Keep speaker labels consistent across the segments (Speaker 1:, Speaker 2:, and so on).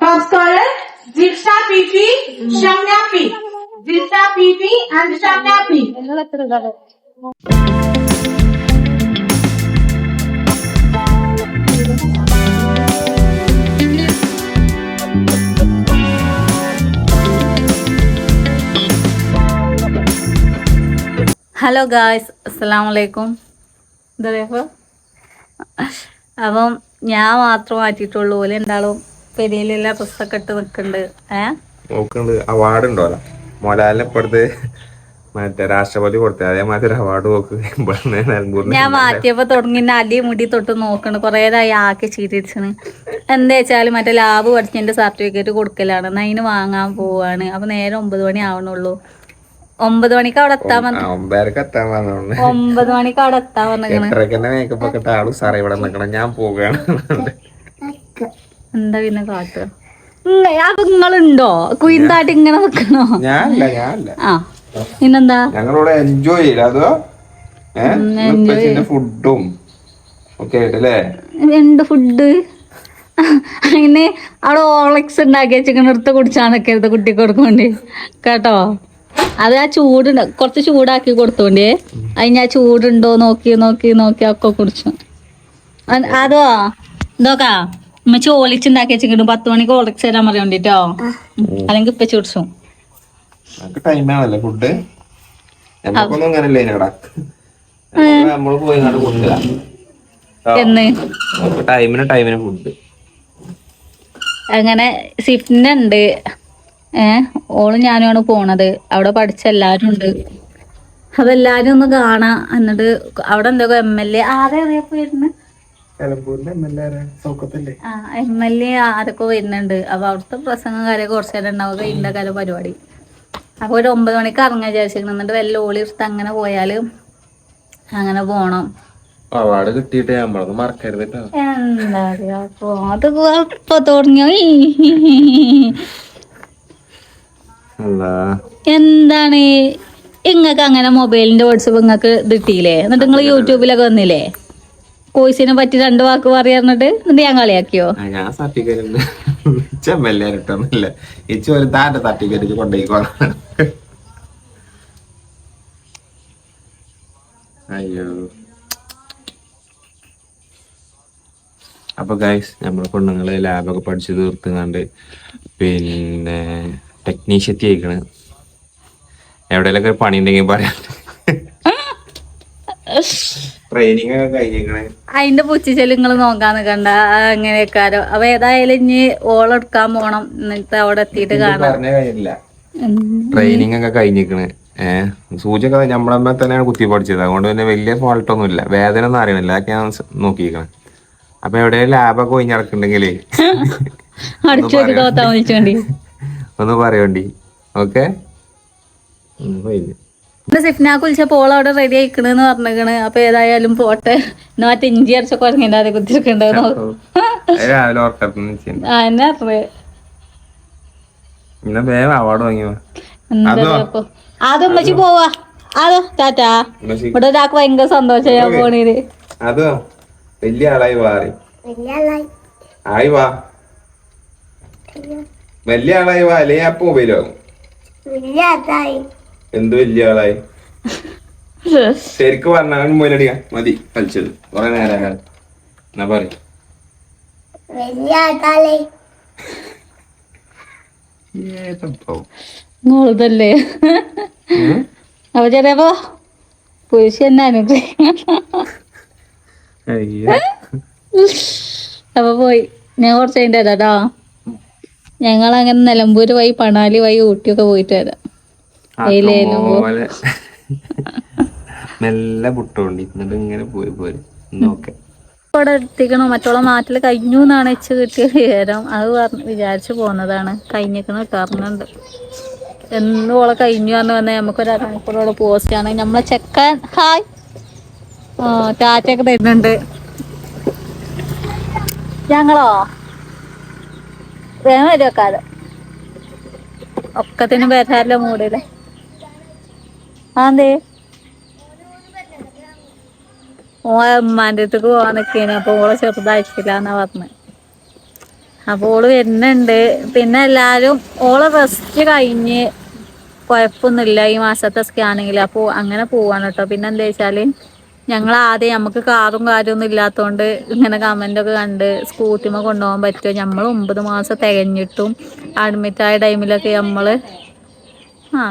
Speaker 1: top scorer Diksha PP, Shamya P. Diksha PP and Shamya P.
Speaker 2: Hello guys അസ്സലാം വലൈക്കും എന്താ പറയുക അപ്പം ഞാൻ മാത്രം മാറ്റിയിട്ടുള്ളൂ ഓൽ എന്താളും പെരിയിലെല്ലാം പുസ്തകം ഇട്ട് നിക്കണ്ട് നോക്കണ്ട്
Speaker 3: നോക്കുന്നുണ്ട്. അവാർഡ് ഉണ്ടോ മോലാലിനെ ഇപ്പടുത്ത് മറ്റേ രാഷ്ട്രപതി കൊടുത്തത് അതേമാതിരി അവാർഡ് നോക്ക്. ഇവിടുന്ന് നിലമ്പൂരിന്ന്
Speaker 2: ഞാൻ മാറ്റിയപ്പോ തുടങ്ങി അടി മുടി തൊട്ട് നോക്കണ് കുറേതായി ആക്കി ചീരിച്ചണ് എന്താ വെച്ചാൽ മറ്റേ ലാബ് പഠിച്ചതിന്റെ സർട്ടിഫിക്കറ്റ് കൊടുക്കലാണ്. എന്നാ അതിന് വാങ്ങാൻ പോവാണ്. അപ്പൊ നേരെ ഒമ്പത് മണി ആവണുള്ളൂ. ഒമ്പത് മണിക്ക് അവിടെ എത്താൻ വന്നു ഒമ്പത് മണിക്ക് അവിടെ എത്താൻ വന്നിക്കണ്.
Speaker 3: എട്ടരക്ക് തന്നെ മേക്കപ്പ് ഒക്കെ ഇട്ട ആൾ സാറേ ഇവിടെ നിക്കണം. ഞാൻ പോവുകയാണ്.
Speaker 2: എന്താ പിന്നെ കാട്ടുക? അപ്പൊ നിങ്ങളുണ്ടോ? കുയിന്തായിട്ട് ഇങ്ങനെ നിക്കണോ
Speaker 3: ഞാനല്ല ഞാനല്ല.
Speaker 2: ആ പിന്നെന്താ?
Speaker 3: ഞങ്ങളിവിടെ എൻജോയ് ചെയ്യില്ല അതോ? ഏഹ് ഫുഡും ഒക്കെ ആയിട്ടല്ലേ?
Speaker 2: എന്ത് ഫുഡ് അതിന് അവിടെ ഓളക്സ് ഉണ്ടാക്കി വെച്ചിങ്ങനെ എടുത്ത് കുടിച്ചാൽ നിൽക്കരുത് കുട്ടിക്ക് കൊടുക്കോണ്ട് കേട്ടോ? അത് ആ ചൂടുണ്ട് കുറച്ച് ചൂടാക്കി കൊടുത്തോണ്ടേ. അതിന് ആ ചൂടുണ്ടോ നോക്കി നോക്കി നോക്കി ഒക്കെ കുടിച്ചു. അത് അതോ? ഇതൊക്കാ? ഉമ്മച്ചി ഓളിച്ചുണ്ടാക്കി വെച്ചിട്ട് പത്ത് മണിക്ക് ഓളിച്ച് തരാൻ പറയണ്ടിട്ടോ. അല്ലെങ്കിൽ ഇപ്പൊ ചുടിച്ചു.
Speaker 3: നമുക്ക് ടൈമാണല്ലേ ഫുഡ് നമുക്കൊന്നും അങ്ങനല്ലേ ഇതിനടാ നമ്മൾ പോയി കണ്ട് കൊടുക്കില്ല
Speaker 2: എന്ന്?
Speaker 3: നമുക്ക് ടൈമിന് ടൈമിന് ഫുഡ്
Speaker 2: അങ്ങനെ സിഫ്നുണ്ട് ഏഹ്. ഓളും ഞാനുമാണ് പോണത്. അവിടെ പഠിച്ച എല്ലാരും ഉണ്ട്. അപ്പൊ എല്ലാരും ഒന്ന് കാണാ. എന്നിട്ട് അവിടെ എന്തൊക്കെ എം എൽ എ ആരെ അറിയപ്പോ വരുന്നത്
Speaker 3: നിലമ്പൂരിന്റെ എം എൽ എ സൗക്കത്തല്ലേ
Speaker 2: ആ എം എൽ എ ആരൊക്കെ വരുന്നുണ്ട്. അപ്പൊ അവിടുത്തെ പ്രസംഗം കാര്യം കുറച്ച് നേരം ഉണ്ടാവുക ഇതിന്റെ കാര്യം പരിപാടി. അപ്പൊ ഒരു ഒമ്പത് മണിക്ക് ഇറങ്ങാൻ വിചാരിച്ചിരിക്കണം എന്നിട്ട് വല്ല ഓളി എടുത്ത് അങ്ങനെ പോയാൽ അങ്ങനെ പോണം.
Speaker 3: അവാർഡ് കിട്ടിയിട്ട് നമ്മളൊന്ന് മറക്കരുത്
Speaker 2: എന്താ പറയാ അപ്പൊ അത് ഇപ്പൊ തുടങ്ങിയോ എന്താണ്? ഇങ്ങക്ക് അങ്ങനെ മൊബൈലിന്റെ വാട്സപ്പ് ഇങ്ങക്ക് കിട്ടിയില്ലേ? എന്നിട്ട് നിങ്ങൾ യൂട്യൂബിലൊക്കെ വന്നില്ലേ? കോഴ്സിനെ പറ്റി രണ്ട് വാക്ക് പറയാറുണ്ട്. എന്നിട്ട് ഞാൻ കളിയാക്കിയോ?
Speaker 3: ഞാൻ സർട്ടിഫിക്കറ്റ് എ കിട്ടുന്നില്ല ഇച്ച് ഒരു താന്റെ സർട്ടിഫിക്കറ്റ് കൊണ്ടുപോയിക്കോളാം അയ്യോ. അപ്പൊ ഗൈസ് നമ്മളെ പെണ്ണുങ്ങൾ ലാബൊക്കെ പഠിച്ചു തീർത്തുങ്ങാണ്ട് പിന്നെ ടെക്നീഷ്യത്തി ആയിക്കണ്. എവിടെയെങ്കിലൊക്കെ പണി ഉണ്ടെങ്കിൽ പറയാം. ട്രെയിനിങ് ഒക്കെ കഴിഞ്ഞേക്കണേ
Speaker 2: അതിന്റെ പുച്ചിച്ചൽ നിങ്ങൾ നോക്കാൻ നിൽക്കണ്ട അങ്ങനെയൊക്കാരോ. അപ്പൊ ഏതായാലും ഇനി ഓളെടുക്കാൻ പോണം. എന്നിട്ട് അവിടെ എത്തിയിട്ട് കാണാം.
Speaker 3: പറഞ്ഞ കാര്യമില്ല. ട്രെയിനിങ് ഒക്കെ കഴിഞ്ഞിരിക്കണ്. ഏഹ് സൂചിയൊക്കെ നമ്മളമ്മ തന്നെയാണ് കുത്തി പഠിച്ചത്. അതുകൊണ്ട് പിന്നെ വലിയ ഫോൾട്ട് ഒന്നും ഇല്ല വേദന ഒന്നും അറിയണില്ല. അതൊക്കെ ഞാൻ സ് നോക്കിയിരിക്കണം. അപ്പൊ എവിടെ ലാബൊക്കെ
Speaker 2: അടിച്ചു തോത്താൻ വിളിച്ചോണ്ടി
Speaker 3: ഒന്ന് പറയണ്ടി ഓക്കെ
Speaker 2: എന്റെ സിഫ്നാക്ക് പോൾ ഓൾ അവിടെ റെഡി ആയിക്കണെന്ന് പറഞ്ഞേക്കണ്. അപ്പൊ ഏതായാലും പോട്ടെ. മറ്റേ ഇഞ്ചി അരച്ച കുറഞ്ഞിട്ട് അതെ കുത്തിരിക്കണ്ടോ
Speaker 3: രാവിലെ ഓർക്കത്തുനിന്ന് ചെയ്യുന്നു
Speaker 2: ആ എന്നെ അറിയേ
Speaker 3: അതോ?
Speaker 2: ഉമ്മച്ചി പോവാ. അതോ? ടാറ്റാ. ഇവിടെ ഒരാൾക്ക് ഭയങ്കര സന്തോഷം ഞാൻ പോണീര്
Speaker 3: അതോ? വലിയ ആളായി വാറി ആയി വാ. വലിയ ആളായി വാ. അല്ലേ അപ്പൊ മൊബൈലോ എന്ത് വലിയ ആളായി? ശരിക്ക് പറഞ്ഞാൽ മൊബൈലടിയാ മതി കളിച്ചത് കൊറേ നേരം എന്നാ പറയും.
Speaker 2: മോളതല്ലേ അപ്പൊ ചെറിയപ്പോ പുരുഷ തന്നെ അനുഗ്രഹിക്കണം അപ്പൊ പോയി. ഞാൻ കുറച്ച് കഴിഞ്ഞിട്ട് വരാം കേട്ടോ ഞങ്ങൾ അങ്ങനെ നിലമ്പൂര് വഴി പണാലി വഴി ഊട്ടിയൊക്കെ പോയിട്ട് വരാം.
Speaker 3: പോലെ. നല്ല പുട്ടോണ്ടി എന്നിട്ട് ഇങ്ങനെ പോയി പോരും നോക്കെ
Speaker 2: ഇവിടെ എത്തിക്കണു. മറ്റുള്ള നാട്ടിൽ കഴിഞ്ഞു എന്നാണ് വെച്ച് കിട്ടിയ വിവരം. അത് പറഞ്ഞ് വിചാരിച്ചു പോന്നതാണ്. കഴിഞ്ഞിക്കണ കിട്ടാറുണ്ട് എന്നും ഓളെ കഴിഞ്ഞു എന്ന് പറഞ്ഞാൽ നമുക്കൊരു അരമണിക്കൂറോടെ പോസ്റ്റ് ആണ്. നമ്മളെ ചെക്കൻ. ഹായ്. ടാറ്റയൊക്കെ തരുന്നുണ്ട്. ഞങ്ങളോ? വേഗം വരുമോ കാലം ഒക്കത്തിന് വരാറില്ല മൂടിൽ. അതെ. ഓ ഉമ്മാന്റെ അടുത്തേക്ക് പോവാൻ നിൽക്കേനെ അപ്പൊ ഓളെ ചെറുതായിട്ടില്ല എന്നാ പറഞ്ഞത് അപ്പോൾ ഓൾ വരുന്നുണ്ട്. പിന്നെ എല്ലാരും ഓളെ റെസ്റ്റ് കഴിഞ്ഞ് കുഴപ്പമൊന്നുമില്ല ഈ മാസത്തെ സ്കാനിങ്ങിൽ അപ്പോൾ അങ്ങനെ പോവാണ് കേട്ടോ പിന്നെ എന്താ വെച്ചാൽ ഞങ്ങൾ ആദ്യം നമുക്ക് കാറും കാര്യമൊന്നും ഇല്ലാത്തതുകൊണ്ട് ഇങ്ങനെ കമന്റ് ഒക്കെ കണ്ട് സ്കൂട്ടിമ കൊണ്ടുപോകാൻ പറ്റുമോ നമ്മൾ ഒമ്പത് മാസം തികഞ്ഞിട്ടും അഡ്മിറ്റായ ടൈമിലൊക്കെ നമ്മൾ ആ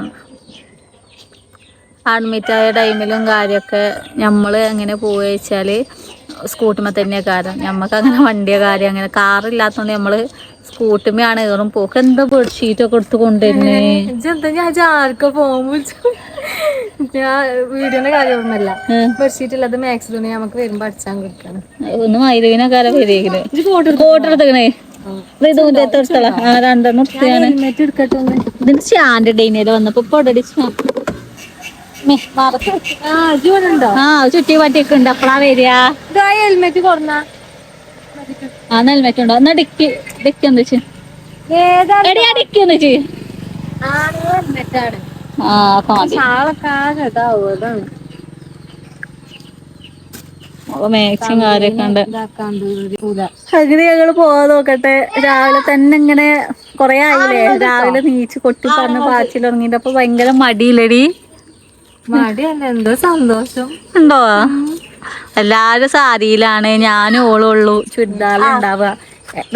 Speaker 2: അഡ്മിറ്റ് ആയ ടൈമിലും കാര്യമൊക്കെ നമ്മൾ എങ്ങനെ പോവുക വെച്ചാൽ സ്കൂട്ടിമ തന്നെ കാരണം നമുക്ക് അങ്ങനെ വണ്ടിയ കാര്യം അങ്ങനെ കാറില്ലാത്തതുകൊണ്ട് നമ്മൾ സ്കൂട്ടിമയാണ് ഏറും പോക്ക്. എന്താ ബെഡ്ഷീറ്റൊക്കെ എടുത്ത് കൊണ്ടുവരുന്നേ?
Speaker 1: ഞാൻ ആർക്കോ പോകുമ്പോൾ ഞാൻ വീഡിയോന്റെ കാര്യമൊന്നുമല്ല. ബെഡ്ഷീറ്റ് ഇല്ലാതെ മാക്സിമം നമുക്ക് വരുമ്പോ അടിച്ചാൻ കൊടുക്കണം.
Speaker 2: ഒന്ന് മൈലീനൊക്കെ വരികയാണ് കോട്ട് ആ. രണ്ടെണ്ണം ഇതിന്റെ സ്റ്റാൻഡ് ഡൈനയിൽ വന്നപ്പോ പൊടടി
Speaker 1: ആ
Speaker 2: ചുറ്റി പറ്റിയൊക്കെ ഉണ്ട് അപ്പളാ വരിക.
Speaker 1: ഇതാ ഹെൽമെറ്റ് കുറഞ്ഞ
Speaker 2: ആ ഹെൽമെറ്റ് ഉണ്ടോ? എന്നാ ഡിക്കി ഡിക്കി എന്ന് വെച്ച്. എടിയാ ഡിക്കി എന്ന് വെച്ച്. ആ അപ്പൊ മതി. കാര്യൊക്കെ ഉണ്ട്. അങ്ങനെ ഞങ്ങൾ പോവാൻ നോക്കട്ടെ. രാവിലെ തന്നെ ഇങ്ങനെ കൊറേ ആയില്ലേ? രാവിലെ നീച്ച് കൊട്ടി പറഞ്ഞ പാച്ചിൽ തുടങ്ങിയിട്ട് അപ്പൊ ഭയങ്കര മടിയില്ലടി?
Speaker 1: മടിയല്ല? എന്തോ സന്തോഷം.
Speaker 2: ഉണ്ടോ? എല്ലാരും സാരിയിലാണ്. ഞാനും ഓളുള്ളൂ ചുരിദാറിലുണ്ടാവുക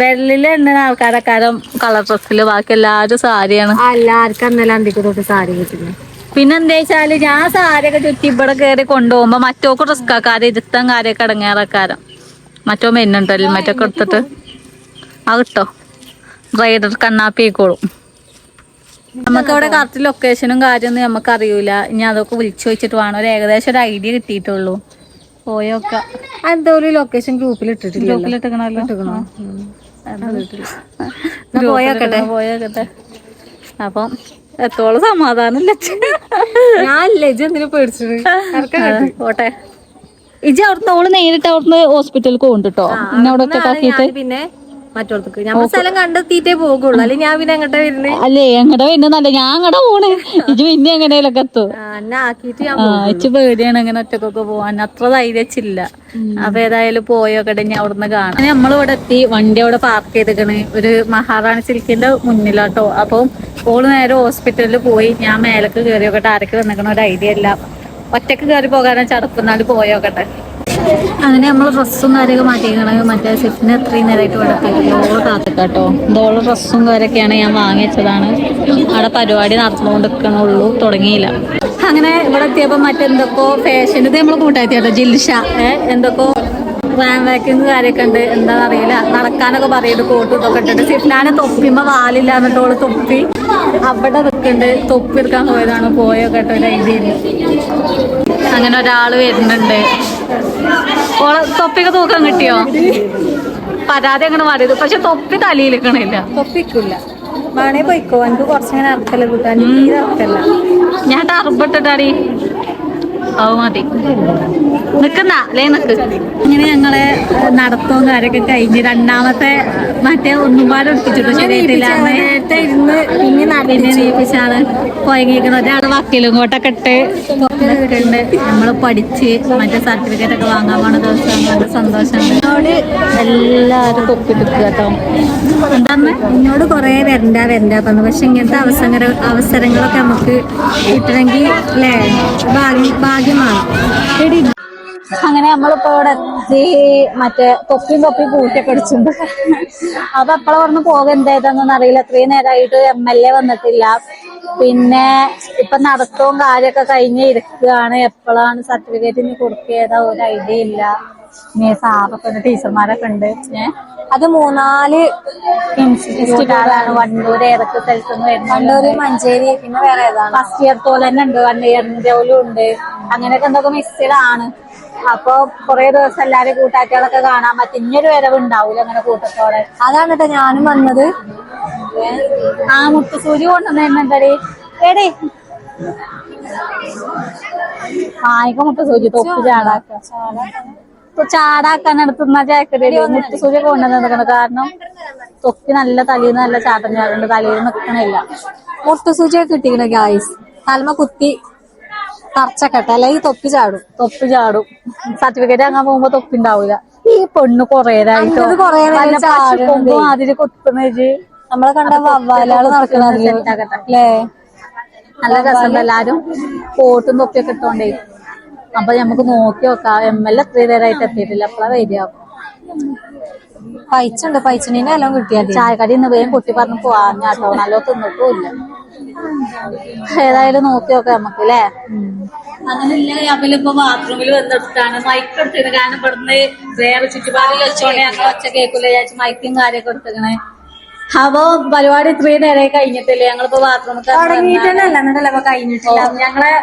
Speaker 2: വെള്ളിൽ എണ്ണ ആൾക്കാരക്കാരം കളർ ഡ്രസ്സിൽ ബാക്കി എല്ലാരും സാരിയാണ്.
Speaker 1: എല്ലാവർക്കും അന്നലെ അന്തിക്ക് തൊട്ട് സാരി
Speaker 2: എന്താ വെച്ചാൽ ഞാൻ സാരിയൊക്കെ ചുറ്റി ഇവിടെ കയറി കൊണ്ടുപോകുമ്പോ മറ്റോക്ക് റിസ്ക് ആക്കാതെ ഇരുത്തം കാര്യമൊക്കെ അടങ്ങാറക്കാരം മറ്റോ മെന്നുണ്ടല്ലോ മറ്റൊക്കെ എടുത്തിട്ട്. ആ കിട്ടോ റൈഡർ കണ്ണാപ്പിക്കോളും നമുക്ക് അവിടെ കറക്റ്റ് ലൊക്കേഷനും കാര്യമൊന്നും നമുക്ക് അറിയൂല ഇനി അതൊക്കെ വിളിച്ചു വെച്ചിട്ട് വേണം. ഒരു ഏകദേശം ഒരു ഐഡിയ കിട്ടിയിട്ടുള്ളൂ. പോയൊക്കെ.
Speaker 1: എന്തോ ഒരു ലൊക്കേഷൻ ഗ്രൂപ്പിൽ ഇട്ടിട്ടില്ല
Speaker 2: ഗ്രൂപ്പിലിട്ടിക്കണല്ലോ
Speaker 1: പോയോക്കട്ടെ.
Speaker 2: പോയോക്കട്ടെ അപ്പം എത്തോളം സമാധാനം
Speaker 1: ഞാനില്ല ഇജ്ജ് എന്തിനു പേടിച്ചത്
Speaker 2: പോട്ടെ. ഇജ് അവിടുന്ന് ഓൾ നേരിട്ട് അവിടുന്ന് ഹോസ്പിറ്റലിൽ പോകുന്നുണ്ട് കേട്ടോ പിന്നെ അവിടെ
Speaker 1: പിന്നെ മറ്റോടത്തേക്ക് നമ്മൾ സ്ഥലം കണ്ടെത്തിയിട്ടേ പോകുള്ളൂ. അല്ലെ ഞാൻ പിന്നെ അങ്ങോട്ടേ വരുന്നേ?
Speaker 2: അല്ലേ അങ്ങടെ വരുന്നല്ല ഞാൻ അങ്ങടെ പോണ്. ഇജ് പിന്നെ എങ്ങനെയൊക്കെ എത്തും.
Speaker 1: ഞാൻ
Speaker 2: ഇച്ച് പേടിയാണ് അങ്ങനെ ഒറ്റക്കൊക്കെ പോവാൻ. അത്ര ധൈര്യച്ചില്ല. അപ്പൊ ഏതായാലും പോയോക്കട്ടെ ഞാൻ അവിടുന്ന് കാണാം. നമ്മളിവിടെ എത്തി വണ്ടി അവിടെ പാർക്ക് ചെയ്തേക്കണ്. ഒരു മഹാറാണി സിൽക്കിന്റെ മുന്നിലാട്ടോ. അപ്പം ഓൾ നേരെ ഹോസ്പിറ്റലിൽ പോയി. ഞാൻ മേലക്ക് കയറിയോക്കട്ടെ ആരൊക്കെ വന്നേക്കണ ഒരു ഐഡിയ ഇല്ല. ഒറ്റയ്ക്ക് കയറി പോകാനാ ചടക്കുന്നാൽ പോയോക്കട്ടെ. അങ്ങനെ നമ്മൾ ഡ്രസ്സും കാര്യമൊക്കെ മാറ്റിയിരിക്കണം മറ്റേ ഷിഫ്റ്റിന് എത്രയും നേരമായിട്ട് ഇവിടെ എത്തിയിട്ടുള്ളൂ കാത്തിക്കാട്ടോ. ഇതോൾ ഡ്രസ്സും കാര്യമൊക്കെയാണ് ഞാൻ വാങ്ങിച്ചതാണ് അവിടെ പരിപാടി നടന്നുകൊണ്ടിരിക്കണുള്ളൂ. തുടങ്ങിയില്ല. അങ്ങനെ ഇവിടെ എത്തിയപ്പോൾ മറ്റെന്തൊക്കെയോ ഫാഷൻ ഇത് നമ്മൾ കൂട്ടാത്തി കേട്ടോ ജിൽഷ. എന്തൊക്കെയോ റാം വാക്കിങ് കാര്യമൊക്കെ ഉണ്ട്. എന്താണെന്ന് അറിയില്ല. നടക്കാനൊക്കെ പറയുന്നത് കോട്ടും ഇതൊക്കെ ഇട്ടിട്ട്. സിഫ്നാനെ തൊപ്പിമ്മ വാലില്ല എന്നിട്ടോൾ തൊപ്പി. അവിടെ നിൽക്കുന്നുണ്ട് തൊപ്പി എടുക്കാൻ പോയതാണ്. പോയൊക്കെ കേട്ടോ ഒരു അങ്ങനെ ഒരാൾ വരുന്നുണ്ട്. ഓളെ തൊപ്പിയൊക്കെ തൂക്കം കിട്ടിയോ? പരാതി അങ്ങനെ മാറിയത്. പക്ഷെ തൊപ്പി തലയിലിക്കണില്ല
Speaker 1: തൊപ്പിക്കില്ല വേണേ പോയിക്കോ. എനിക്ക് കുറച്ചിങ്ങനെ അർത്ഥല്ല കൂട്ടാൻ
Speaker 2: ഞാൻ ടർബിട്ടിട്ടാടി അത് മതി. നിക്കുന്ന നിക്ക് ഇങ്ങനെ ഞങ്ങളെ നടത്തവും കാര്യമൊക്കെ കഴിഞ്ഞ് രണ്ടാമത്തെ മറ്റേ ഒന്നും പാടെ ഒട്ടിച്ചിട്ടു ശരിയായിട്ടില്ല
Speaker 1: നേരത്തെ ഇരുന്ന് പിന്നെ
Speaker 2: നടന്നെ നീപ്പിച്ചാണ്. കൊയങ്ങിയിരിക്കുന്നത് ഒരാൾ വക്കീലും കോട്ടൊക്കെ ഇട്ട് നിൽക്കുന്നുണ്ട്. നമ്മൾ പഠിച്ച് മറ്റേ സർട്ടിഫിക്കറ്റ് ഒക്കെ വാങ്ങാൻ പോണ ദിവസം നല്ല സന്തോഷമുണ്ട്. എല്ലാരും തൊപ്പിട്ടിട്ട് കേട്ടോ. എന്താന്ന്?
Speaker 1: എന്നോട് കൊറേ വരണ്ട വരണ്ട പറഞ്ഞു. പക്ഷെ ഇങ്ങനത്തെ അവസര അവസരങ്ങളൊക്കെ നമുക്ക് കിട്ടണമെങ്കിൽ അല്ലേ ഭാഗ്യം ഭാഗ്യമാണ്.
Speaker 2: അങ്ങനെ നമ്മളിപ്പോ ഇവിടെ എത്തി മറ്റേ തൊപ്പിയും തൊപ്പി പൂട്ടിയൊക്കെ അടിച്ചിട്ടുണ്ട്. അപ്പൊ എപ്പോഴും പറഞ്ഞ് അറിയില്ല. എത്രയും നേരമായിട്ട് എം എൽ എ വന്നിട്ടില്ല. പിന്നെ ഇപ്പൊ നടത്തവും കാര്യമൊക്കെ കഴിഞ്ഞ് ഇരിക്കുകയാണ്. എപ്പോഴാണ് സർട്ടിഫിക്കറ്റ് ഇനി കൊടുക്കിയതാ ഒരു ഐഡിയ ഇല്ല. ഇനി സാറൊക്കെ ഉണ്ട് ടീച്ചർമാരൊക്കെ ഉണ്ട്. ഏഹ്
Speaker 1: അത് മൂന്നാൽ
Speaker 2: ഇൻസ്റ്റിറ്റ്യൂട്ടുകളാണ് വണ്ടൂർ ഏതൊക്കെ സ്ഥലത്തുനിന്ന് വണ്ടൂർ
Speaker 1: മഞ്ചേരി പിന്നെ വേറെ ഏതാണ്?
Speaker 2: ഫസ്റ്റ് ഇയർ പോലെ തന്നെ ഉണ്ട്. വൺ ഇയറിന്റെ പോലും ഉണ്ട്. അങ്ങനെയൊക്കെ എന്തൊക്കെ മിക്സഡ് ആണ് അപ്പൊ കുറെ ദിവസം എല്ലാരും കൂട്ടാറ്റുകളൊക്കെ കാണാൻ പറ്റും. ഇനിയൊരു വരവ് ഉണ്ടാവൂല അങ്ങനെ കൂട്ടത്തോടെ.
Speaker 1: അതാണ് കേട്ടോ ഞാനും വന്നത്.
Speaker 2: ആ മുട്ടുസൂചി കൊണ്ടുവന്നിരുന്നുണ്ടടി എടേ. ആയിക്ക മുട്ടുസൂചി തൊപ്പ് ചാടാക്ക. ചാടാക്കാൻ എടുത്തുന്ന ജാക്കറ്റ് മുട്ടുസൂചി കൊണ്ടുവന്നിരിക്കണം കാരണം തൊക്കി നല്ല തലയിൽ നല്ല ചാട്ടം ചാടുന്നുണ്ട് തലയിൽ നിൽക്കണില്ല
Speaker 1: മുട്ടുസൂചിയൊക്കെ കിട്ടിക്കണ ഗായ്സ് തലമ കുത്തി തറച്ചക്കട്ടെ. അല്ലെങ്കിൽ തൊപ്പി ചാടും.
Speaker 2: തൊപ്പി ചാടും. സർട്ടിഫിക്കറ്റ് അങ്ങനെ പോകുമ്പോ തൊപ്പി ഉണ്ടാവൂല ഈ പെണ്ണ് കൊറേതായിട്ടോ?
Speaker 1: അന്നത് കൊറേ
Speaker 2: അതിൽ കൊത്തുന്നത്
Speaker 1: നമ്മളെ കണ്ട വവ്വാലാൾ നടക്കണത് അല്ലേ?
Speaker 2: നല്ല രസം എല്ലാരും. കോട്ടും തൊപ്പിയൊക്കെ ഇട്ടോണ്ടേ. അപ്പൊ നമുക്ക് നോക്കി നോക്കാം. എം എൽ എത്ര നേരമായിട്ട് എത്തിയിട്ടില്ല. അപ്പളാ വരിക.
Speaker 1: പൈച്ചുണ്ട് പൈച്ചിനെ എല്ലാം കിട്ടിയാൽ
Speaker 2: ചായക്കടി ഇന്ന് വേഗം കുട്ടി പറഞ്ഞു പോവാൻ കേട്ടോ നല്ല തിന്നിട്ടും ഇല്ല ഏതായാലും നോക്കി നോക്കാം നമുക്ക് അല്ലേ അങ്ങനെ ഇല്ല അപ്പൊ ഇപ്പൊ ബാത്റൂമിൽ വന്നെടുത്താണ്. മൈക്ക് എടുത്തിരുന്നു. കാരണം ഇവിടുന്ന് വേറെ ചുറ്റുപാടിൽ വെച്ചോണ്ട് ഞങ്ങൾ ഒച്ച കേൾക്കില്ല ചേച്ചി മൈക്കും കാര്യമൊക്കെ എടുത്തേക്കണേ അപ്പൊ പരിപാടി ഇത്രയും നേരെ കഴിഞ്ഞിട്ടില്ലേ? ഞങ്ങളിപ്പോ ബാത്റൂമിൽ
Speaker 1: തുടങ്ങിയിട്ടല്ല കഴിഞ്ഞിട്ടില്ല.
Speaker 2: ഞങ്ങളെ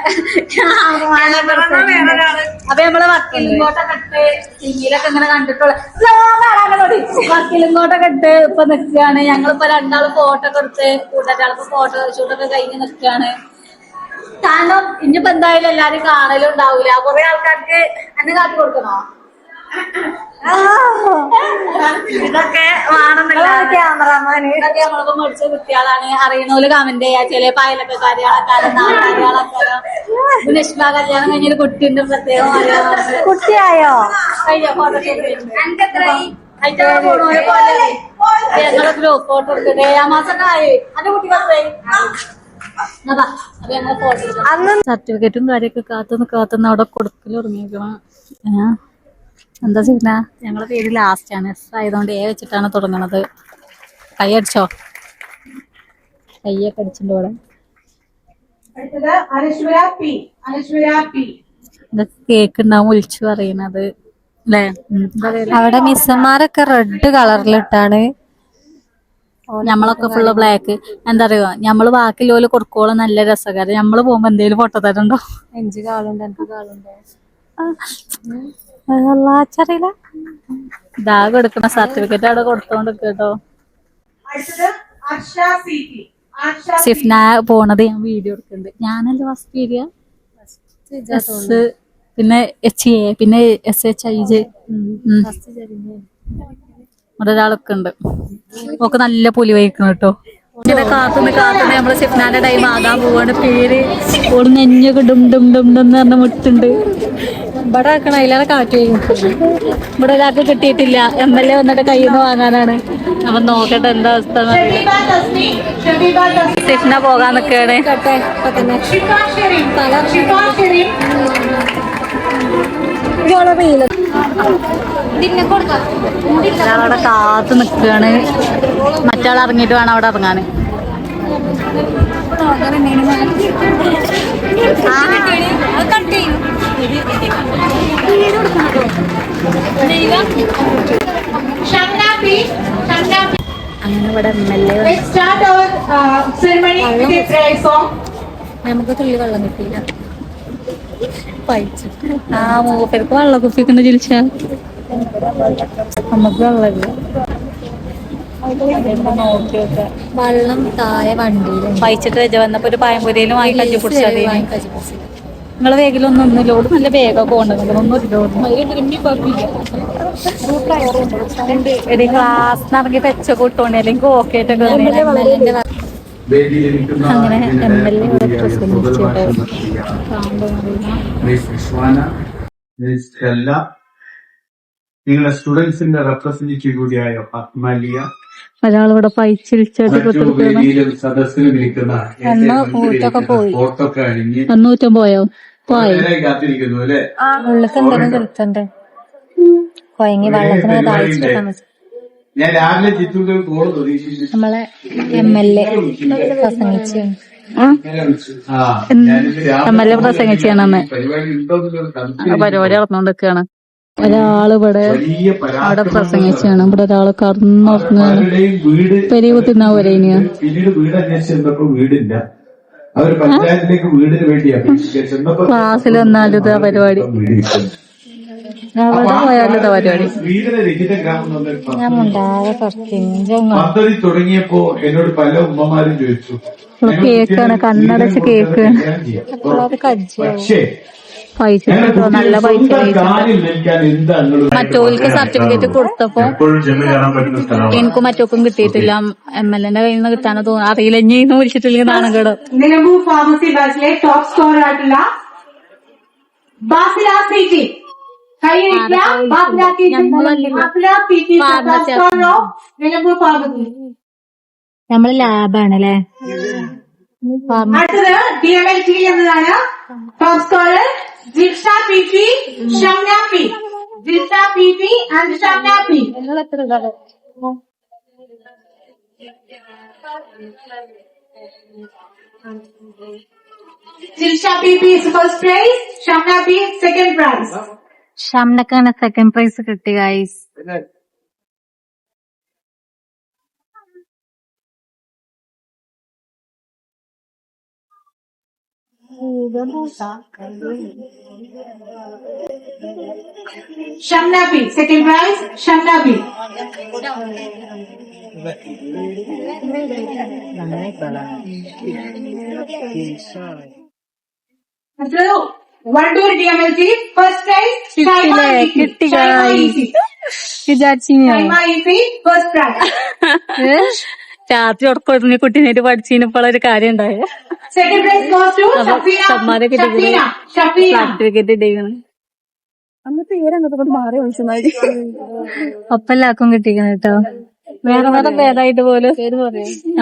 Speaker 2: അപ്പൊ നമ്മളെ വക്കീലിങ്ങോട്ടൊക്കെ ഇട്ട് ടിവിയിലൊക്കെ ഇങ്ങനെ കണ്ടിട്ടുള്ള വക്കീലിങ്ങോട്ടൊക്കെ ഇട്ട് ഇപ്പൊ നിക്കാണ്. ഞങ്ങളിപ്പോ രണ്ടാൾ ഫോട്ടോ ഒക്കെ എടുത്ത് കൂട്ടറ്റാൾക്ക് ഫോട്ടോ ഷൂട്ടൊക്കെ കഴിഞ്ഞ് നിക്കാണ്. കാരണം ഇനിയിപ്പോ എന്തായാലും എല്ലാരും കാണലും ഉണ്ടാവൂല കൊറേ ആൾക്കാർക്ക് എന്നെ കാട്ടി കൊടുക്കണോ? ഇതൊക്കെ
Speaker 1: ക്യാമറമാന്
Speaker 2: ഇതൊക്കെ മേടിച്ച കുട്ടികളാണ്. കമന്റ് ചെയ്യാ. ചില പായലൊക്കെ കാര്യങ്ങളൊക്കെ നാട്ടുകാരികളൊക്കെ നിഷ്മ കല്യാണം കഴിഞ്ഞൊരു കുട്ടിയുണ്ട് പ്രത്യേകം
Speaker 1: കുട്ടിയായോ?
Speaker 2: കഴിഞ്ഞ. ഫോട്ടോ ഞങ്ങളെ ഗ്രൂപ്പ് ഫോട്ടോ എടുത്തിട്ട് ഏഴാം മാസം ആയി. അന്റെ കുട്ടി
Speaker 1: അന്ന്
Speaker 2: സർട്ടിഫിക്കറ്റും കാര്യമൊക്കെ കാത്തുനിന്ന് കാത്തുനിന്ന് അവിടെ കൊടുക്കൽ തുടങ്ങിയിരിക്കണം? എന്താ ചെയ്യുന്ന ഞങ്ങളുടെ പേര് ലാസ്റ്റ് ആണ്. എസ് ആയതുകൊണ്ട് എ വെച്ചിട്ടാണ് തുടങ്ങണത്. കൈ അടിച്ചോ? കൈയൊക്കെ അടിച്ചിട്ടുണ്ട് ഇവിടെ. കേക്ക് ഉണ്ടാവും വിളിച്ചു പറയുന്നത്?
Speaker 1: അവിടെ മിസ്സന്മാരൊക്കെ റെഡ് കളറിലിട്ടാണ്.
Speaker 2: ഞമ്മളൊക്കെ ഫുള്ള് ബ്ലാക്ക് എന്താ പറയുക ഞമ്മൾ ലോൽ കൊടുക്കോളം നല്ല രസകാരം ഞമ്മൾ പോകുമ്പോ എന്തേലും ഫോട്ടോ തരണ്ടോ?
Speaker 1: അഞ്ച് കാളുണ്ട് എനിക്ക് കാളുണ്ടോ.
Speaker 2: അറിയില്ല ഇതാ കൊടുക്കുന്ന സർട്ടിഫിക്കറ്റ് അവിടെ കൊടുത്തോണ്ട് കേട്ടോ സിഫ്ന പോണത് ഞാൻ വീഡിയോ എടുക്കുന്നുണ്ട്. ഞാനല്ലേ ഫസ്റ്റ് വരിക എസ് പിന്നെ എച്ച് എ പിന്നെ എസ് എച്ച് ഐ ജെ ഇവിടെ ഒരാളൊക്കെ ഉണ്ട്. ഒക്കെ നല്ല പുലി വഹിക്കണം കേട്ടോ. ഇങ്ങനെ കാത്തുനിന്ന് കാത്തുനിന്ന് നമ്മൾ സിഫ്നാന്റെ ടൈം ആകാൻ പോവാണ്. പേര് ഓട് നെഞ്ഞൊക്കെ ഡും ഡും ഡും ഡും എന്ന് പറഞ്ഞ മുട്ടുണ്ട്.
Speaker 1: ഇവിടെ ആക്കണ അതിലേറെ കാറ്റ്
Speaker 2: ഇവിടെ ഒരാൾക്ക് കിട്ടിയിട്ടില്ല. എം എൽ എ വന്നിട്ട് കയ്യിൽ നിന്ന് വാങ്ങാനാണ്. അപ്പൊ നോക്കട്ടെ എന്താ അവസ്ഥ സിഫ്ന പോകാൻ നിൽക്കുകയാണ്
Speaker 1: കേട്ടെ ഇതിന്നെ കൊടുക്കാം.
Speaker 2: ഒരാളവിടെ കാത്തു നിൽക്കുകയാണ് മറ്റാൾ ഇറങ്ങിയിട്ട് വേണം അവിടെ ഇറങ്ങാൻ അങ്ങനെ ഇവിടെ
Speaker 4: uh.
Speaker 2: നമുക്ക് തുള്ളി വെള്ളം കിട്ടിയില്ല. ആ മൂപ്പർക്ക് വെള്ളം കുപ്പിക്കുന്ന ചിരിച്ച നമുക്ക് വെള്ളമില്ല
Speaker 1: വെള്ളം താഴെ വണ്ടിയിലുണ്ട്
Speaker 2: പൈച്ചിട്ട് രജ വന്നപ്പോ ഒരു പായംപൊരിയിലും വാങ്ങി കഞ്ചി കുടിച്ചാൽ നിങ്ങളെ വേഗിലൊന്നും ഒന്നുമില്ല ഇവിടെ നല്ല വേഗം കൊണ്ടുവന്നു ഒന്നും എടി ക്ലാസ് ഇറങ്ങി പെച്ചൊക്കെ ഇട്ടോണ്ടി അല്ലെങ്കിൽ ഓക്കേറ്റൊക്കെ അങ്ങനെ എം എൽ എ ഇവിടെ പ്രസംഗിച്ചു
Speaker 5: മിസ് വിശ്വാന നിങ്ങളുടെ സ്റ്റുഡൻസിന്റെ റെപ്രസെന്റേറ്റീവ് കൂടിയായ പത്മാലിയ
Speaker 2: ഒരാളിവിടെ
Speaker 5: അണിഞ്ഞ്
Speaker 2: അന്നൂറ്റം പോയോ. പോയി
Speaker 5: കാത്തിരിക്കുന്നു അല്ലെ?
Speaker 1: കൊയങ്ങി വെള്ളത്തിന്
Speaker 5: ഞാൻ രാവിലെ കോൾ പ്രതീക്ഷിച്ചു
Speaker 1: നമ്മളെ എം എൽ എ പ്രസംഗിച്ചു
Speaker 2: എം എൽ എ പ്രസംഗിച്ചാണെന്ന്
Speaker 5: പരിപാടി
Speaker 2: നടന്നുകൊണ്ടിരിക്കുകയാണ് ഒരാൾ ഇവിടെ
Speaker 5: വലിയ
Speaker 2: അവിടെ പ്രസംഗിച്ചാണ്. ഇവിടെ
Speaker 5: ഒരാൾ കറന്നുറങ്ങാണ്
Speaker 2: പെരിയ
Speaker 5: പിന്നീട് വീട് അന്വേഷിച്ച് വീടില്ല. അവർ പഞ്ചായത്തിലേക്ക് വീടിന് വേണ്ടി
Speaker 2: ക്ലാസ്സിൽ വന്നാലും ഇതാ പരിപാടി. പോയാലും പരിപാടി.
Speaker 5: പദ്ധതി.
Speaker 1: ഞാൻ മുണ്ടാതെ കുറച്ച്
Speaker 5: പദ്ധതി തുടങ്ങിയപ്പോ എന്നോട് പല ഉമ്മമാരും ചോദിച്ചു.
Speaker 2: ഇവിടെ
Speaker 5: "ഞങ്ങൾ
Speaker 2: കേക്കാണ്, കണ്ണടച്ച്
Speaker 5: കേക്ക്
Speaker 2: കേക്കാണ്.
Speaker 5: കല്യാണം ചെയ്യാം." പക്ഷേ
Speaker 2: പൈസ നല്ല പൈസ മറ്റോൽക്ക് സർട്ടിഫിക്കറ്റ് കൊടുത്തപ്പോ എനിക്ക് മറ്റോക്കും കിട്ടിയിട്ടില്ല. എം എൽ എന്റെ കയ്യിൽ നിന്ന് കിട്ടാനോ തോന്നുന്നു അറിയില്ല. ഇനി വിളിച്ചിട്ടില്ലെങ്കിൽ നാണം കേടും
Speaker 4: നിലമ്പൂർ ഫാർമസി ബാച്ചിലെ ടോപ്പ് സ്കോർ ആയിട്ടുള്ള ബാസില പാർവതി
Speaker 1: നമ്മൾ ലാബാണ് അല്ലെ
Speaker 4: അടുത്തത് ഡി എം എൽ ടി എന്നതാണ് first scholar Jisha P P Shamna P. Jisha P P and Shamna P. Jisha P P first prize, Shamna P second prize.
Speaker 1: ഷംനക്കാണ് സെക്കൻഡ് പ്രൈസ് കിട്ടി guys
Speaker 4: Shamna P second prize, Shamna P. അടുത്തത് വണ്ടൂർ ഉറക്കം ഒരുങ്ങി കുട്ടി T first prize
Speaker 1: കിട്ടി, വിചാരിച്ചു
Speaker 4: first prize
Speaker 2: രാത്രി ഉറക്കൊരുങ്ങി കുട്ടീനായിട്ട് പഠിച്ചതിനിപ്പോഴൊരു കാര്യം ഉണ്ടായ.
Speaker 4: സെക്കൻഡ് പ്രൈസ് ഗോസ് ടു
Speaker 2: അപ്പൊ
Speaker 4: ഷഫീന.
Speaker 2: സമ്മാനമൊക്കെ
Speaker 4: ഷഫീന. ഷഫീന.
Speaker 2: സർട്ടിഫിക്കറ്റ് ഇട്ടേക്കണ്
Speaker 1: ഒപ്പം എല്ലാവർക്കും കിട്ടിക്കണം കേട്ടോ.
Speaker 2: വേറെ വേറെ ഭേദമായിട്ട് പോലും.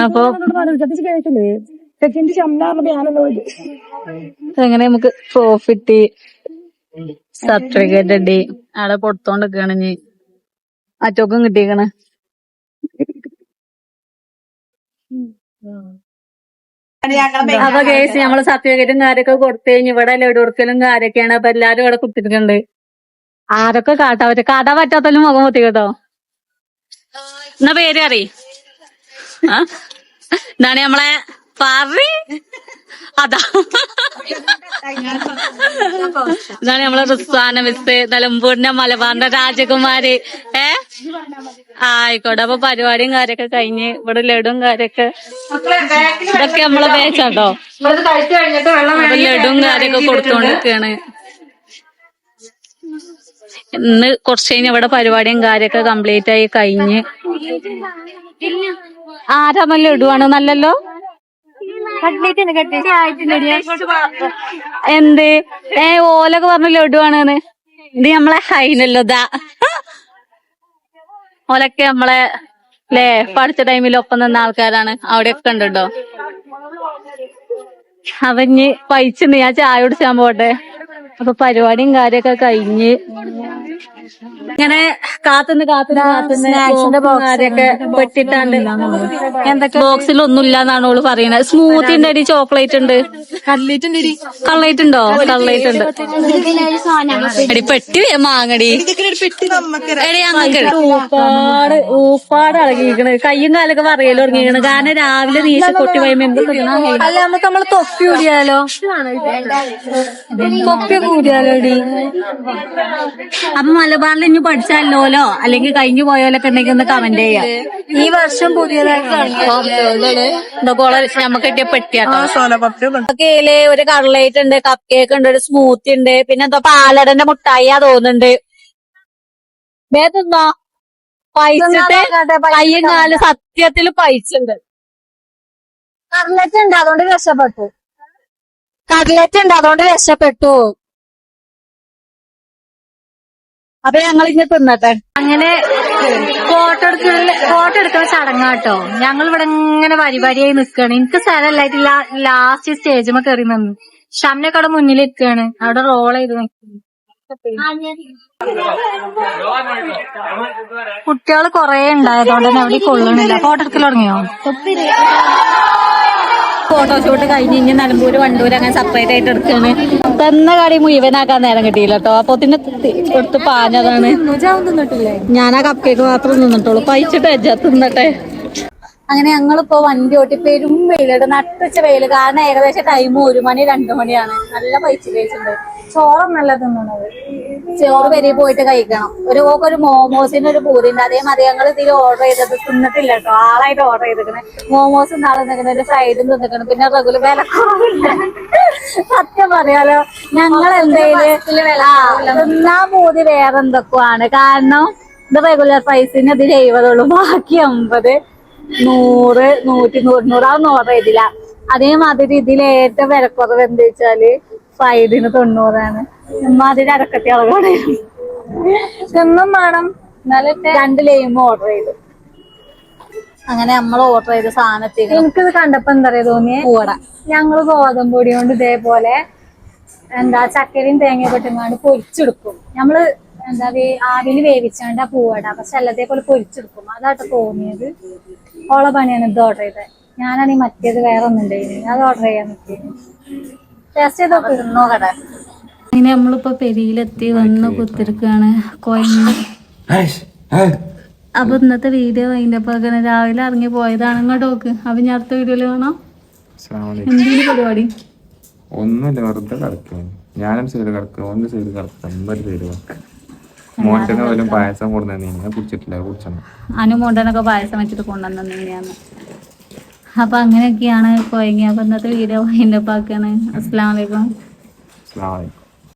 Speaker 2: അപ്പൊ എങ്ങനെ നമുക്ക് പ്രോഫിറ്റ് സർട്ടിഫിക്കറ്റ് ഇട്ടി ആളെ കൊടുത്തോണ്ടിരിക്കാണ് ഇനി. അറ്റോക്കും കിട്ടിയേക്കണ്. അപ്പൊ കേസ് നമ്മൾ സർട്ടിഫിക്കറ്റും കാര്യമൊക്കെ കൊടുത്തു കഴിഞ്ഞ് ഇവിടെ ലഡു കൊടുക്കലും കാര്യൊക്കെയാണ്. അപ്പൊ എല്ലാരും ഇവിടെ കുത്തിരിക്കണ്ട്. ആരൊക്കെ കാട്ടാ പറ്റും കാട്ടാൻ പറ്റാത്തല്ലോ മുഖം കുത്തി കേട്ടോ എന്നാ പേര് അറി ആ? നമ്മളെ പറ അതാ. ഇതാണ് നമ്മളെ റിസ്വാന മിസ് നിലമ്പൂരിന്റെ മലബാറിന്റെ രാജകുമാരി. ഏ? ആയിക്കോട്ടെ അപ്പൊ പരിപാടിയും കാര്യൊക്കെ കഴിഞ്ഞ് ഇവിടെ ലഡും കാര്യൊക്കെ. ഇതൊക്കെ നമ്മളെ അപ്പൊ ലഡും കാര്യൊക്കെ കൊടുത്തോണ്ടിരിക്കാണ്. ഇന്ന് കുറച്ച് കഴിഞ്ഞ് ഇവിടെ പരിപാടിയും കാര്യൊക്കെ കംപ്ലീറ്റ് ആയി കഴിഞ്ഞ്. ആരാമല്ലോ ലഡുവാണ്? നല്ലല്ലോ? എന്ത്? ഏ ഓലൊക്കെ പറഞ്ഞ ലഡു ആണെന്ന്. ഇത് നമ്മളെ ഹൈനല്ലോ ദാ ഓലൊക്കെ നമ്മളെ ലേ പഠിച്ച ടൈമിൽ ഒപ്പം നിന്ന ആൾക്കാരാണ്. അവിടെയൊക്കെ കണ്ടുണ്ടോ കേട്ടോ അവഞ്ഞ് പൈച്ചുണ്ട്. ഞാൻ ചായ കുടിച്ചാൻ പോട്ടെ. അപ്പൊ പരിപാടിയും കാര്യൊക്കെ കഴിഞ്ഞ്. ഇങ്ങനെ കാത്തുനിന്ന് കാത്തുനിന്ന് കാത്തുനിന്ന് സ്നാക്സിന്റെ കാര്യൊക്കെ പെട്ടിട്ടാണ്ട് എന്തൊക്കെ ബോക്സിൽ ഒന്നുമില്ല എന്നാണ് ഓൾ പറയുന്നത് സ്മൂത്തി ഉണ്ട് അടി ചോക്ലേറ്റ് ഉണ്ട്. കള്ളേറ്റ് ഉണ്ടോ? കള്ളേറ്റ് ഉണ്ട്. എടി പെട്ടി മാങ്ങടി. എടി ഊപ്പാട് ഊപ്പാട് ഇളകിയിരിക്കണ് കയ്യും കാലൊക്കെ പറയലോ ഇറങ്ങിയിരിക്കണ് കാരണം രാവിലെ നീശ കൊട്ടി പോയപ്പോ എന്ത്
Speaker 1: അല്ല നമുക്ക് നമ്മൾ തൊപ്പി കൂടിയാലോ തൊപ്പി കൂടിയാലോ അടി
Speaker 2: അപ്പൊ മലബാറിൽ ഇനി പഠിച്ചല്ലോലോ അല്ലെങ്കിൽ കഴിഞ്ഞു പോയാലൊക്കെ ഉണ്ടെങ്കിൽ ഒന്ന് കമന്റ് ചെയ്യാം.
Speaker 1: ഈ വർഷം
Speaker 2: നമുക്ക് കിട്ടിയ കേൽ ഒരു കട്ലേറ്റ് ഉണ്ട് കപ്പ് കേക്ക് ഉണ്ട് ഒരു സ്മൂത്തി ഉണ്ട് പിന്നെ എന്തോ പാലടന്റെ മുട്ടായിയാ തോന്നുന്നുണ്ട്. വേദന്നോ പൈസത്തെ കയ്യും കാലും സത്യത്തിൽ പൈസണ്ട്
Speaker 1: കട്ലറ്റ് ഉണ്ട് അതുകൊണ്ട് രക്ഷപ്പെട്ടു. കട്ലറ്റ് ഉണ്ട് അതുകൊണ്ട് രക്ഷപ്പെട്ടു.
Speaker 2: അപ്പൊ ഞങ്ങൾ ഇങ്ങനെ തിന്നട്ടെ.
Speaker 1: അങ്ങനെ ഫോട്ടോ എടുക്കുന്ന ഫോട്ടോ എടുക്കുന്ന ചടങ്ങാട്ടോ. ഞങ്ങൾ ഇവിടെ ഇങ്ങനെ വരി വരിയായി നിൽക്കുകയാണ് എനിക്ക് സ്ഥലമല്ലായിട്ട് ലാസ്റ്റ് സ്റ്റേജിമ കയറി നിന്നു. ഷംനൊക്കെ അവിടെ മുന്നിൽ എത്തുകയാണ് അവിടെ റോൾ ചെയ്ത് കുട്ടികൾ കൊറേ ഉണ്ടായതുകൊണ്ട് തന്നെ അവിടെ കൊള്ളണില്ല. ഫോട്ടോ എടുക്കൽ തുടങ്ങിയോ?
Speaker 2: ഫോട്ടോഷൂട്ട് കഴിഞ്ഞ് ഇനി നിലമ്പൂര് വണ്ടൂര് അങ്ങനെ സെപ്പറേറ്റ് ആയിട്ട് എടുക്കാണ്. തന്ന കാര്യം മുഴുവനാക്കാൻ നേരം കിട്ടിയില്ല കേട്ടോ. അപ്പൊ പിന്നെ കൊടുത്ത് പാഞ്ഞതാണ്. ഞാൻ ആ കപ്പ് കേക്ക് മാത്രം നിന്നിട്ടുള്ളൂ പൈച്ചിട്ട് വെച്ചാ തിന്നട്ടെ. അങ്ങനെ ഞങ്ങളിപ്പോ വണ്ടി ഓട്ടി പെരും വെയിലുണ്ട് നട്ടുച്ച വെയിൽ. കാരണം ഏകദേശം ടൈം ഒരു മണി രണ്ടു മണിയാണ്. നല്ല പൈസ കഴിച്ചിട്ടുണ്ട് ചോറൊന്നല്ല തിന്നണത്. ചോറ് വരെ പോയിട്ട് കഴിക്കണം. ഒരു ഒരു മോമോസിന് ഒരു പൂരിണ്ട്. അതേമാതിരി ഞങ്ങൾ ഇതിൽ ഓർഡർ ചെയ്തത് തിന്നിട്ടില്ല കേട്ടോ. ആളായിട്ട് ഓർഡർ ചെയ്തിരിക്കണേ. മോമോസ് നാളെ നിൽക്കണം ഒരു ഫ്രൈഡും തിന്നിക്കണം. പിന്നെ റെഗുലർ വില സത്യം പറയാലോ. ഞങ്ങൾ എന്തെങ്കിലും ആ തിന്നാൻ പൂതി വേറെ എന്തൊക്കെയാണ് കാരണം ഇത് റെഗുലർ പ്രൈസിന് ഇത് എഴുപതുള്ളൂ ബാക്കി അമ്പത് നൂറ് നൂറ്റി നൂറ് നൂറ് ഇതില അതേമാതിരി ഇതിൽ ഏറ്റവും വിലക്കുറവ് എന്ത് വെച്ചാൽ ഫ്രൈഡിന് തൊണ്ണൂറാണ്. അതിന്റെ അരക്കത്തി അളവാണ്.
Speaker 6: വേണം.
Speaker 2: രണ്ട് ലൈം ഓർഡർ ചെയ്തു. അങ്ങനെ നമ്മൾ ഓർഡർ ചെയ്ത സാധനത്തിൽ
Speaker 6: എനിക്കിത് കണ്ടപ്പോ എന്താ പറയാ തോന്നിയേ
Speaker 2: പൂവട.
Speaker 6: ഞങ്ങൾ ഗോതമ്പ് പൊടി കൊണ്ട് ഇതേപോലെ എന്താ ചക്കരയും തേങ്ങ ഇട്ടുങ്ങാണ്ട് പൊരിച്ചെടുക്കും. നമ്മൾ എന്താ ആവിയിൽ വേവിച്ചാണ്ട് ആ പൂവട പക്ഷെ അല്ലതേപോലെ പൊരിച്ചെടുക്കും. അതായിട്ട് തോന്നിയത്. ഓള പണിയാണ് ഇത് ഓർഡർ ചെയ്തത് ഞാനാണ് ഈ മറ്റേത് വേറെ ഒന്നും ഉണ്ടായിരുന്നു അത് ഓർഡർ ചെയ്യാൻ പറ്റിയത് ടേസ്റ്റ് ചെയ്ത് നോക്ക്.
Speaker 2: അങ്ങനെ നമ്മളിപ്പോ പെരിയിലെത്തി വന്ന് കുത്തിരിക്കാണ്. കൊയങ്ങി അപ്പൊ ഇന്നത്തെ വീഡിയോ അതിന്റെ അങ്ങനെ രാവിലെ ഇറങ്ങി പോയതാണ്. ഇങ്ങോട്ട് നോക്ക്. അപ്പൊ ഞാൻ അടുത്ത വീഡിയോയിൽ കാണാം. എന്തെങ്കിലും പരിപാടി?
Speaker 3: ഒന്നുമില്ല. വെറുതെ കിടക്കും ഞാനും സൈഡ് കിടക്കും ഒന്ന് സൈഡ് കിടക്കും എന്തൊരു സൈഡ് കിടക്കും മോന്റെ പോലും പായസം ഞാൻ കുടിച്ചിട്ടില്ല കുടിച്ചണം.
Speaker 2: അനുമോണ്ടനൊക്കെ പായസം വെച്ചിട്ട് കൊണ്ടുവന്നെയാണ് അപ്പൊ അങ്ങനെയൊക്കെയാണ് ഇപ്പൊ ഇന്നത്തെ വീഡിയോ കഴിഞ്ഞപ്പോ ആക്കാണ് അസ്സലാമലൈക്കും
Speaker 3: അസ്സലാമു അലൈക്കും.